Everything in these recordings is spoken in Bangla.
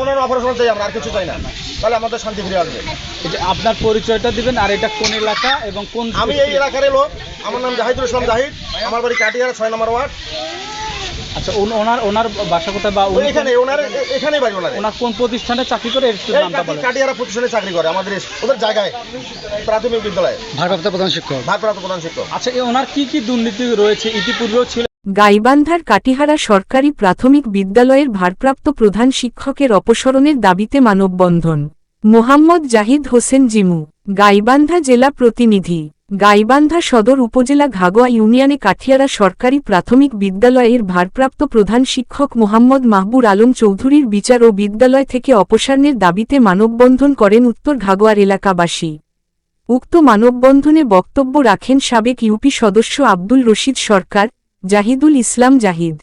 ওনার অপারেশন চাই আমরা আর কিছু চাই না। তাহলে আমাদের শান্তি ফিরে আসবে। এটা আপনার পরিচয়টা দিবেন আর এটা কোন এলাকা এবং কোন আমি এই এলাকার লোক। আমার নাম জাহিদুল ইসলাম জাহিদ। আমার বাড়ি কাটিয়ার ছয় নম্বর ওয়ার্ড। আচ্ছা ওনার ওনার বাসা কোথায় বা এখানে ওনার বাড়ি ওনার ওনার কোন প্রতিষ্ঠানে চাকরি করে কাটিয়ারা প্রতিষ্ঠানে চাকরি করে আমাদের ওদের জায়গায় প্রাথমিক বিদ্যালয়ে। ভারপ্রাপ্ত প্রধান শিক্ষক। ভারপ্রাপ্ত প্রধান শিক্ষক। আচ্ছা ওনার কি কি দুর্নীতি রয়েছে? ইতিপূর্বেও ছিল গাইবান্ধার কাটিহারা সরকারি প্রাথমিক বিদ্যালয়ের ভারপ্রাপ্ত প্রধান শিক্ষকের অপসরণের দাবিতে মানববন্ধন। মোহাম্মদ জাহিদ হোসেন জিমু, গাইবান্ধা জেলা প্রতিনিধি, গাইবান্ধা সদর উপজেলা ঘাগোয়া ইউনিয়নে কাঠিয়ারা সরকারি প্রাথমিক বিদ্যালয়ের ভারপ্রাপ্ত প্রধান শিক্ষক মোহাম্মদ মাহবুর আলম চৌধুরীর বিচার ও বিদ্যালয় থেকে অপসারণের দাবিতে মানববন্ধন করেন উত্তর ঘাগোয়ার এলাকাবাসী। উক্ত মানববন্ধনে বক্তব্য রাখেন সাবেক ইউপি সদস্য আব্দুল রশিদ সরকার জাহিদুল ইসলাম জাহিদ।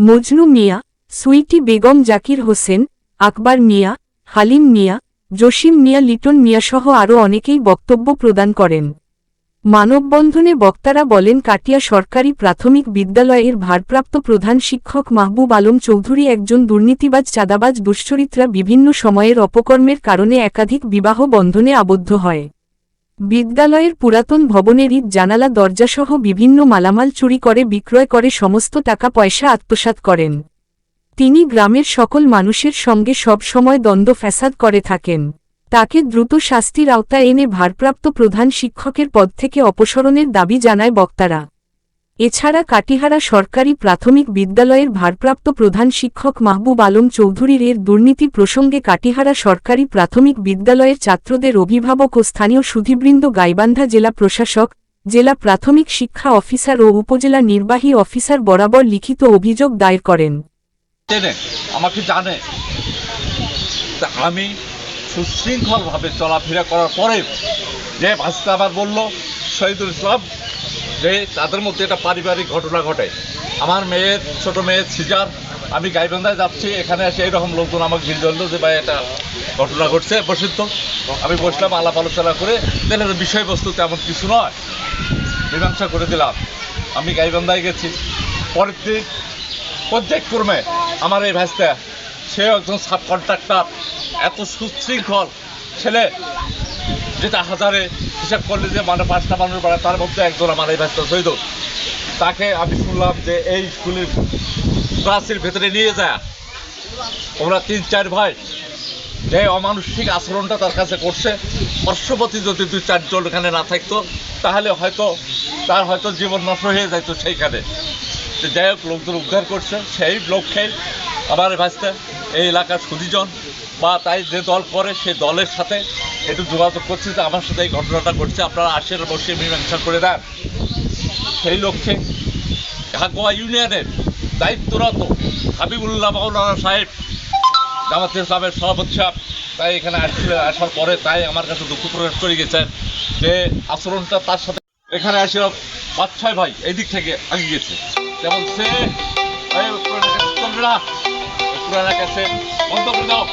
মজনু মিয়া, সুইটি বেগম জাকির হোসেন, আকবর মিয়া, হালিম মিয়া, জসিম মিয়া, লিটন মিয়াসহ আরও অনেকেই বক্তব্য প্রদান করেন। মানববন্ধনে বক্তারা বলেন, কাটিয়া সরকারি প্রাথমিক বিদ্যালয়ের ভারপ্রাপ্ত প্রধান শিক্ষক মাহবুব আলম চৌধুরী একজন দুর্নীতিবাজ, চাঁদাবাজ, দুশ্চরিত্রা বিভিন্ন সময়ের অপকর্মের কারণে একাধিক বিবাহ বন্ধনে আবদ্ধ হয়। বিদ্যালয়ের পুরাতন ভবনের ইট জানালা, দরজাসহ বিভিন্ন মালামাল চুরি করে, বিক্রয় করে, সমস্ত টাকা পয়সা আত্মসাত করেন। তিনি গ্রামের সকল মানুষের সঙ্গে সব সময় দ্বন্দ্ব ফ্যাসাদ করে থাকেন। তাকে দ্রুত শাস্তির আওতায় এনে ভারপ্রাপ্ত প্রধান শিক্ষকের পদ থেকে অপসরণের দাবি জানায় বক্তারা। এছাড়া কাটিহারা সরকারি প্রাথমিক বিদ্যালয়ের ভারপ্রাপ্ত প্রধান শিক্ষক মাহবুব আলম চৌধুরীর এর দুর্নীতি প্রসঙ্গে কাটিহারা সরকারি প্রাথমিক বিদ্যালয়ের ছাত্রদের অভিভাবক ও স্থানীয় সুধীবৃন্দ গাইবান্ধা জেলা প্রশাসক, জেলা প্রাথমিক শিক্ষা অফিসার ও উপজেলা নির্বাহী অফিসার বরাবর লিখিত অভিযোগ দায়ের করেন। আমাকে জানে। আমি সুশৃঙ্খলভাবে চলাফেরা করার পরে যে ভাষা আবার বলল, শহীদুল ইসলাম যে তাদের মধ্যে একটা পারিবারিক ঘটনা ঘটে। আমার মেয়ের, ছোট মেয়ের সিজার। আমি গাইবান্ধায় যাচ্ছি, এখানে এসে এইরকম লোকজন আমাকে ঘিরে ধরলো যে, ভাই, এটা ঘটনা ঘটছে বসিত আমি বসলাম, আলাপ আলোচনা করে তাহলে বিষয়বস্তু তেমন কিছু নয়। মীমাংসা করে দিলাম। আমি গাইবান্ধায় গেছি। পরের দিন পর্যায়ক্রমে আমার এই ভাইসটা সে একজন সাব কন্ট্রাক্টর এত সুশৃঙ্খল ছেলে, যেটা হাজারে হিসাব করলে যে মানে পাঁচটা মানুষ বাড়ে তার মধ্যে একজন আমার এই ভাইসটা শহীদ তাকে আমি শুনলাম যে এই স্কুলের ক্লাসের ভেতরে নিয়ে যায়। ওরা তিন, চার ভাই। যে অমানুষিক আচরণটা তার কাছে করছে। পার্শ্ববর্তী যদি দুই, চারজন এখানে না থাকতো, তাহলে হয়তো তার হয়তো জীবন নষ্ট হয়ে যেত সেইখানে। যাই হোক, লোকজন উদ্ধার করছে। সেই লক্ষ্যে আমার ভাসতে এই এলাকার সুদীজন বা তাই যে দল করে সে দলের সাথে একটু যোগাযোগ করছে যে আমার সাথে এই ঘটনাটা ঘটছে, আপনারা আসেন, বসে মীমাংসা করে দেন। সেই লক্ষ্যে ঢাকুয়া ইউনিয়নের দায়িত্বরত হাবিবুল্লাহ মাওলানা সাহেব, জামাত ইসলামের সভাপতি সাহেব, তাই এখানে আসছিলেন, আসার পরে তাই আমার কাছে দুঃখ প্রকাশ করে গেছেন যে আচরণটা তার সাথে এখানে আসে পাঁচ, ছয় ভাই, এই দিক থেকে আগে গেছে। যেমন সে পুরানা বন্ধ করে দাও।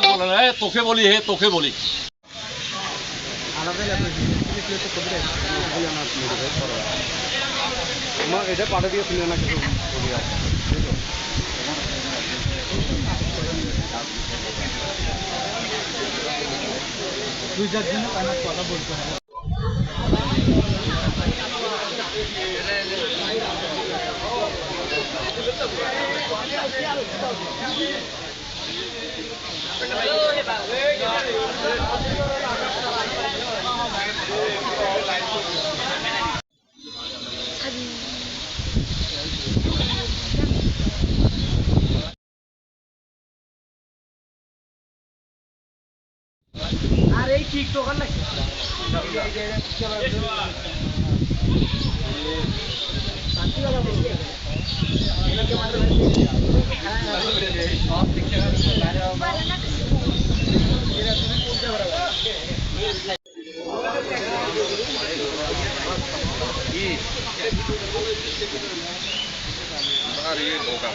বললাম বলে না। তোকে বলি হে তোকে বলি। এটা পাঠা দিয়ে শুনে না কিছু দুই চার দিন কথা বলতে আর এই ঠিক তো টিকটকার নাকি হ্যাঁ lagi hari buka